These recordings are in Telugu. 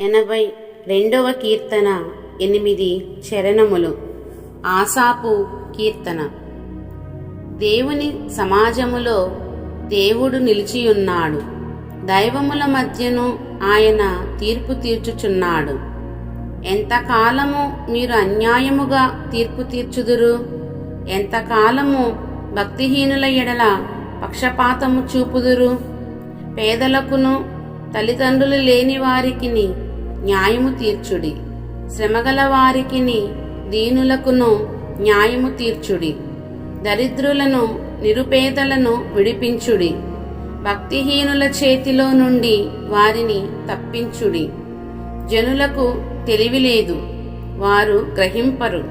ఎనభై రెండవ కీర్తన ఎనిమిది చరణములు. ఆసాపు కీర్తన. దేవుని సమాజములో దేవుడు నిలిచియున్నాడు. దైవముల మధ్యను ఆయన తీర్పు తీర్చుచున్నాడు. ఎంతకాలము మీరు అన్యాయముగా తీర్పు తీర్చుదురు? ఎంతకాలము భక్తిహీనుల ఎడల పక్షపాతము చూపుదురు? పేదలకును తల్లిదండ్రులు లేని వారికిని న్యాయము తీర్చుడి. శ్రమగల వారికిని దీనులకును న్యాయము తీర్చుడి. దరిద్రులను నిరుపేదలను విడిపించుడి. భక్తిహీనుల చేతిలో నుండి వారిని తప్పించుడి. జనులకు తెలివి లేదు వారు గ్రహింపరు.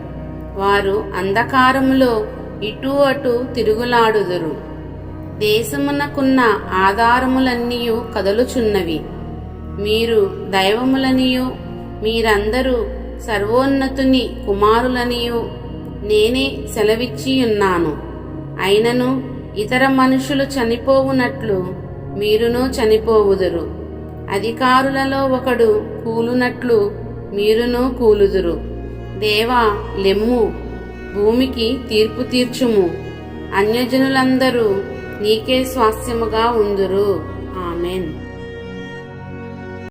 వారు అంధకారములో ఇటు అటు తిరుగులాడుదురు. దేశమునకున్న ఆధారములన్నీయు కదలుచున్నవి. మీరు దైవములనియు మీరందరూ సర్వోన్నతుని కుమారులనియు నేనే సెలవిచ్చియున్నాను అయినను ఇతర మనుషులు చనిపోవునట్లు మీరును చనిపోవుదురు. అధికారులలో ఒకడు కూలునట్లు మీరును కూలుదురు. దేవా లెమ్ము భూమికి తీర్పు తీర్చుము. అన్యజనులందరూ నీకే స్వాస్థ్యముగా ఉందురు. ఆమెన్.